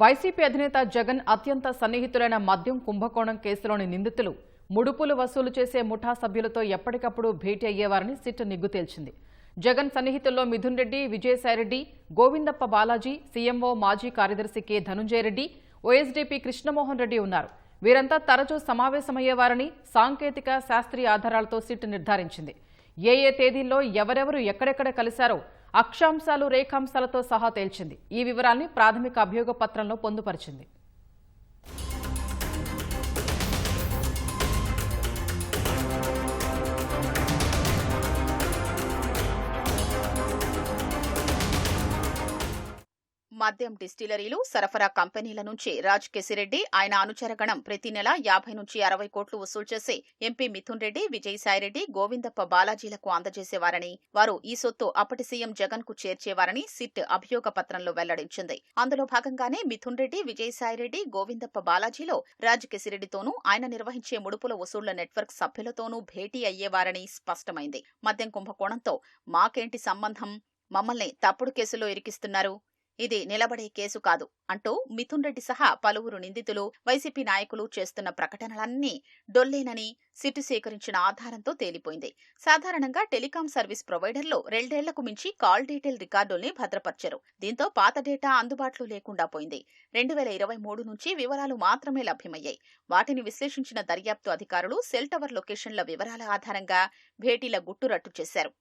YCP అధినేత జగన్ అత్యంత సన్నిహితులైన మద్యం కుంభకోణం కేసులోని నిందితులు ముడుపులు వసూలు చేసే ముఠా సభ్యులతో ఎప్పటికప్పుడు భేటీ అయ్యేవారని సిట్ నిగ్గు తేల్చింది. జగన్ సన్నిహితుల్లో మిథున్ రెడ్డి విజయసాయిరెడ్డి గోవిందప్ప బాలాజీ సీఎంఓ మాజీ కార్యదర్శి K Dhanunjaya Reddy OSD P Krishnamohan Reddy ఉన్నారు. వీరంతా తరచూ సమావేశమయ్యేవారని సాంకేతిక శాస్త్రీయ ఆధారాలతో సిట్ నిర్ధారించింది. ఏ ఏ తేదీల్లో ఎవరెవరు ఎక్కడెక్కడ కలిశారో అక్షాంశాలు రేఖాంశాలతో సహా తేల్చింది. ఈ వివరాల్ని ప్రాథమిక అభియోగ పత్రంలో పొందుపరిచింది. మద్యం డిస్టిలరీలు సరఫరా కంపెనీల నుంచి రాజ్ కెసిరెడ్డి ఆయన అనుచరగణం ప్రతి నెల యాభై నుంచి అరవై కోట్లు వసూలు చేసి ఎంపీ మిథున్ రెడ్డి విజయసాయిరెడ్డి గోవిందప్ప బాలాజీలకు అందజేసేవారని వారు ఈ సొత్తు అప్పటి సీఎం జగన్కు చేర్చేవారని సిట్ అభియోగ పత్రంలో వెల్లడించింది. అందులో భాగంగానే మిథున్ రెడ్డి విజయసాయిరెడ్డి గోవిందప్ప బాలాజీలో రాజ్ కెసిరెడ్డితోనూ ఆయన నిర్వహించే ముడుపుల వసూళ్ళ నెట్వర్క్ సభ్యులతోనూ భేటీ అయ్యేవారని స్పష్టమైంది. మద్యం కుంభకోణంతో మాకేంటి సంబంధం? మమ్మల్ని తప్పుడు కేసులో ఇరికిస్తున్నారు. ఇది నిలబడే కేసు కాదు అంటూ మిథున్ రెడ్డి సహా పలువురు నిందితులు వైసీపీ నాయకులు చేస్తున్న ప్రకటనలన్నీ డొల్లేనని సిట్టు సేకరించిన ఆధారంతో తేలిపోయింది. సాధారణంగా టెలికాం సర్వీస్ ప్రొవైడర్లు రెండేళ్ళకు మించి కాల్ డీటెయిల్ రికార్డుల్ని భద్రపరిచారు. దీంతో పాత డేటా అందుబాటులో లేకుండా పోయింది. రెండు వేల ఇరవై మూడు నుంచి వివరాలు మాత్రమే లభ్యమయ్యాయి. వాటిని విశ్లేషించిన దర్యాప్తు అధికారులు సెల్ టవర్ లొకేషన్ల వివరాల ఆధారంగా భేటీల గుట్టురట్టు చేశారు.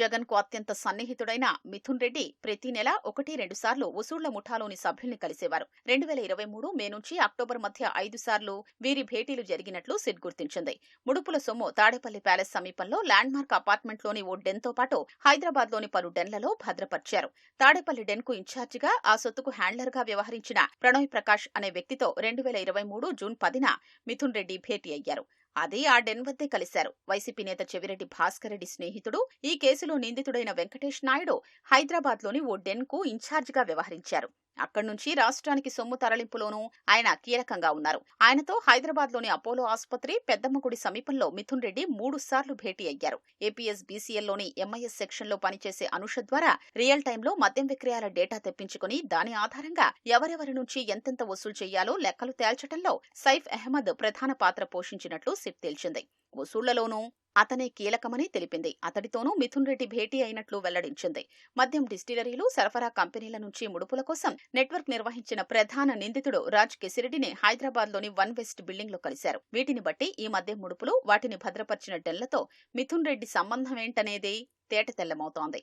జగన్కు అత్యంత సన్నిహితుడైన మిథున్ రెడ్డి ప్రతి నెల ఒకటి రెండు సార్లు వసూళ్ళ ముఠాలోని సభ్యుల్ని కలిసేవారు. రెండు వేల ఇరవై మూడు మే నుంచి అక్టోబర్ మధ్య ఐదు సార్లు వీరి భేటీలు జరిగినట్లు సిట్ గుర్తించింది. ముడుపుల సొమ్ము తాడేపల్లి ప్యాలెస్ సమీపంలో ల్యాండ్ మార్క్ అపార్ట్మెంట్లోని ఓ డెన్తో పాటు హైదరాబాద్లోని పలు డెన్లలో భద్రపరిచారు. తాడేపల్లి డెన్కు ఇన్ఛార్జిగా ఆ సొత్తుకు హ్యాండ్లర్గా వ్యవహరించిన ప్రణయ్ ప్రకాష్ అనే వ్యక్తితో రెండు వేల ఇరవై మూడు జూన్ పదిన మిథున్ రెడ్డి భేటీ అయ్యారు. అదే ఆ డెన్ వద్దే కలిశారు. వైసీపీ నేత చెవిరెడ్డి భాస్కర్ రెడ్డి స్నేహితుడు ఈ కేసులో నిందితుడైన వెంకటేష్ నాయుడు హైదరాబాద్లోని ఓ డెన్కు ఇన్ఛార్జిగా వ్యవహరించారు. అక్కడి నుంచి రాష్ట్రానికి సొమ్ము తరలింపులోనూ ఆయన కీలకంగా ఉన్నారు. ఆయనతో హైదరాబాద్లోని అపోలో ఆసుపత్రి పెద్దమ్మగుడి సమీపంలో మిథున్ రెడ్డి మూడు సార్లు భేటీ అయ్యారు. ఏపీఎస్ బీసీఎల్లోని ఎంఐఎస్ సెక్షన్లో పనిచేసే అనుష ద్వారా రియల్ టైంలో మద్యం విక్రయాల డేటా తెప్పించుకుని దాని ఆధారంగా ఎవరెవరి నుంచి ఎంతెంత వసూలు చేయాలో లెక్కలు తేల్చడంలో సైఫ్ అహ్మద్ ప్రధాన పాత్ర పోషించినట్లు సిట్ తేల్చింది. వసూళ్ళలోనూ అతనే కీలకమని తెలిపింది. అతడితోనూ మిథున్ రెడ్డి భేటీ అయినట్లు వెల్లడించింది. మద్యం డిస్టిలరీలు సరఫరా కంపెనీల నుంచి ముడుపుల కోసం నెట్వర్క్ నిర్వహించిన ప్రధాన నిందితుడు రాజ్ కెసిరెడ్డిని హైదరాబాద్లోని వన్ వెస్ట్ బిల్డింగ్లో కలిశారు. వీటిని బట్టి ఈ మద్యం ముడుపులు వాటిని భద్రపరిచిన డెల్లతో మిథున్ రెడ్డి సంబంధం ఏంటనేది తేటతెల్లమవుతోంది.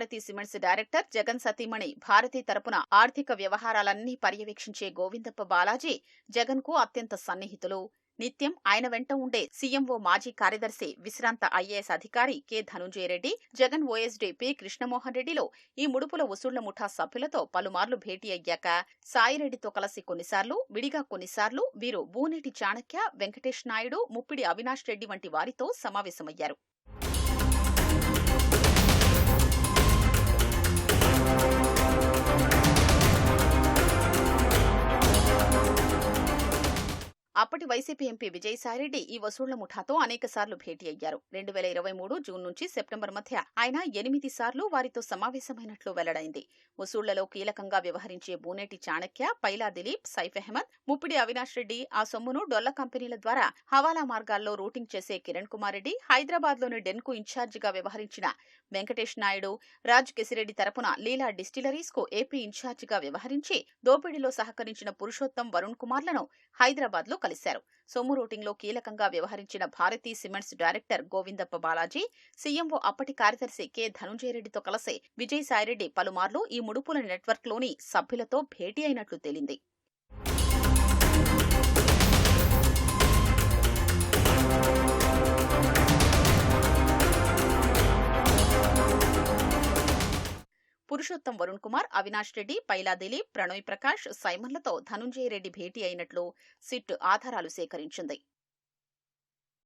భారతీ సిమెంట్స్ డైరెక్టర్ జగన్ సతీమణి భారతీ తరపున ఆర్థిక వ్యవహారాలన్నీ పర్యవేక్షించే గోవిందప్ప బాలాజీ జగన్కు అత్యంత సన్నిహితులు. నిత్యం ఆయన వెంట ఉండే సీఎంఓ మాజీ కార్యదర్శి విశ్రాంత ఐఏఎస్ అధికారి K Dhanunjaya Reddy Jagan OSD P Krishnamohan రెడ్డిలో ఈ ముడుపుల వసూళ్ళ ముఠా సభ్యులతో పలుమార్లు భేటీ అయ్యాక సాయిరెడ్డితో కలిసి కొన్నిసార్లు విడిగా కొన్నిసార్లు వీరు బూనేటి చాణక్య వెంకటేష్ నాయుడు ముప్పిడి అవినాష్ రెడ్డి వంటి వారితో సమావేశమయ్యారు. అప్పటి వైసీపీ ఎంపీ విజయసాయిరెడ్డి ఈ వసూళ్ళ ముఠాతో అనేక సార్లు భేటీ అయ్యారు. రెండు వేల ఇరవై మూడు జూన్ నుంచి సెప్టెంబర్ మధ్య ఆయన ఎనిమిది సార్లు వారితో సమావేశమైనట్లు వెల్లడైంది. వసూళ్ళలో కీలకంగా వ్యవహరించే బూనేటి చాణక్య పైలా దిలీప్ సైఫ్ అహ్మద్ ముప్పిడి అవినాష్ రెడ్డి ఆ సొమ్మును డొల్ల కంపెనీల ద్వారా హవాలా మార్గాల్లో రూటింగ్ చేసే కిరణ్ కుమార్ రెడ్డి హైదరాబాద్లోని డెన్కు ఇన్ఛార్జిగా వ్యవహరించిన వెంకటేష్ నాయుడు రాజ్ కెసిరెడ్డి తరపున లీలా డిస్టిలరీస్కు ఏపీ ఇన్ఛార్జిగా వ్యవహరించి దోపిడీలో సహకరించిన పురుషోత్తం వరుణ్ కుమార్లను హైదరాబాద్లో కలిశారు. సొమ్ము రూటింగ్లో కీలకంగా వ్యవహరించిన Bharathi cements director Govindappa Balaji CMO అప్పటి కార్యదర్శి కె. ధనుంజయరెడ్డితో కలిసి విజయసాయిరెడ్డి పలుమార్లు ఈ ముడుపుల నెట్వర్క్లోని సభ్యులతో భేటీ అయినట్లు తేలింది. పురుషోత్తం వరుణ్ కుమార్ అవినాష్ రెడ్డి పైలా దిలీప్ ప్రణయ్ ప్రకాష్ సైమన్లతో ధనుంజయ రెడ్డి భేటీ అయినట్లు సిట్ ఆధారాలు సేకరించింది.